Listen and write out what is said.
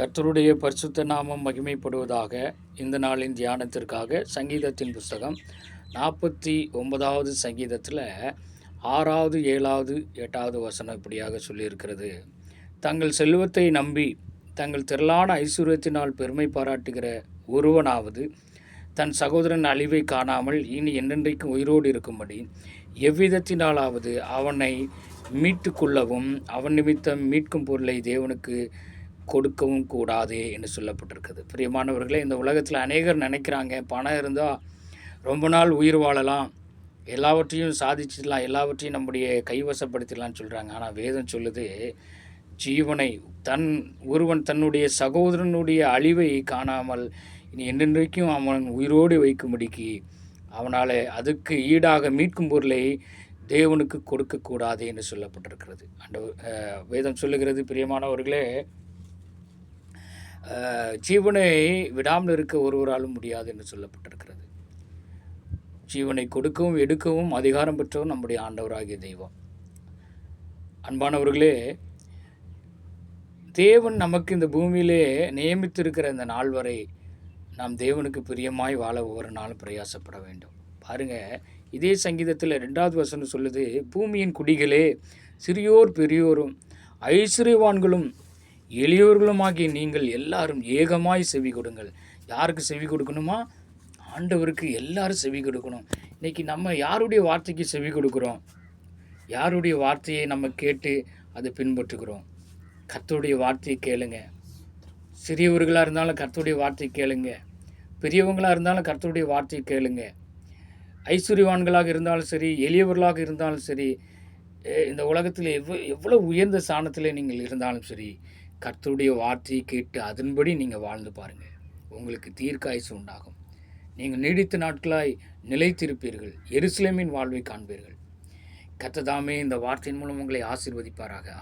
கர்த்தருடைய பரிசுத்த நாமம் மகிமைப்படுவதாக இந்த நாளின் தியானத்திற்காக சங்கீதத்தின் புஸ்தகம் நாற்பத்தி ஒன்பதாவது சங்கீதத்தில் ஆறாவது ஏழாவது எட்டாவது வசனம் இப்படியாக சொல்லியிருக்கிறது. தங்கள் செல்வத்தை நம்பி தங்கள் திரளான ஐஸ்வர்யத்தினால் பெருமை பாராட்டுகிற ஒருவனாவது தன் சகோதரன் அழிவை காணாமல் இனி என்றென்றைக்கும் உயிரோடு இருக்கும்படி எவ்விதத்தினாலாவது அவனை மீட்டு கொள்ளவும் அவன் நிமித்தம் மீட்கும் பொருளை தேவனுக்கு கொடுக்கவும் கூடாது என்று சொல்லப்பட்டிருக்குது. பிரியமானவர்களே இந்த உலகத்தில் அநேகர் நினைக்கிறாங்க பணம் இருந்தால் ரொம்ப நாள் உயிர் வாழலாம். எல்லாவற்றையும் சாதிச்சிடலாம் எல்லாவற்றையும் நம்முடைய கைவசப்படுத்திடலாம்னு சொல்கிறாங்க ஆனால் வேதம் சொல்லுது ஜீவனை தன் ஒருவன் தன்னுடைய சகோதரனுடைய அழிவை காணாமல் இனி என்றென்றைக்கும் அவன் உயிரோடு வைக்கும்படிக்கு அவனால் அதுக்கு ஈடாக மீட்கும் பொருளை தேவனுக்கு கொடுக்கக்கூடாது என்று சொல்லப்பட்டிருக்கிறது. அந்த வேதம் சொல்லுகிறது பிரியமானவர்களே ஜீவனை விடாமல் இருக்க ஒருவராலும் முடியாது என்று சொல்லப்பட்டிருக்கிறது. ஜீவனை கொடுக்கவும் எடுக்கவும் அதிகாரம் பெற்றவர் நம்முடைய ஆண்டவராகிய தெய்வம். அன்பானவர்களே தேவன் நமக்கு இந்த பூமியிலே நியமித்திருக்கிற இந்த நாள் வரை நாம் தேவனுக்கு பிரியமாய் வாழ ஒவ்வொரு நாளும் பிரயாசப்பட வேண்டும். பாருங்க இதே சங்கீதத்தில் ரெண்டாவது வசனம் சொல்லுது பூமியின் குடிகளே சிறியோர் பெரியோரும் ஐஸ்வர்யவான்களும் எளியவர்களுமாகி நீங்கள் எல்லாரும் ஏகமாய் செவி கொடுங்கள். யாருக்கு செவி கொடுக்கணுமா? ஆண்டவருக்கு எல்லாரும் செவி கொடுக்கணும். இன்றைக்கி நம்ம யாருடைய வார்த்தைக்கு செவி கொடுக்குறோம்? யாருடைய வார்த்தையை நம்ம கேட்டு அதை பின்பற்றுகிறோம்? கத்தோடைய வார்த்தையை கேளுங்க. சிறியவர்களாக இருந்தாலும் கர்த்தருடைய வார்த்தையை கேளுங்க. பெரியவங்களாக இருந்தாலும் கர்த்தருடைய வார்த்தையை கேளுங்க. ஐஸ்வர்யவான்களாக இருந்தாலும் சரி எளியவர்களாக இருந்தாலும் சரி இந்த உலகத்தில் எவ்வளோ எவ்வளோ உயர்ந்த ஸ்தானத்தில் நீங்கள் இருந்தாலும் சரி கர்த்தருடைய வார்த்தையை கேட்டு அதன்படி நீங்கள் வாழ்ந்து பாருங்கள் உங்களுக்கு தீர்க்காயசு உண்டாகும். நீங்கள் நீடித்த நாட்களாய் நிலைத்திருப்பீர்கள். எருசலேமின் வாழ்வை காண்பீர்கள். கத்ததாமே இந்த வார்த்தையின் மூலம் உங்களை ஆசீர்வதிப்பாராக.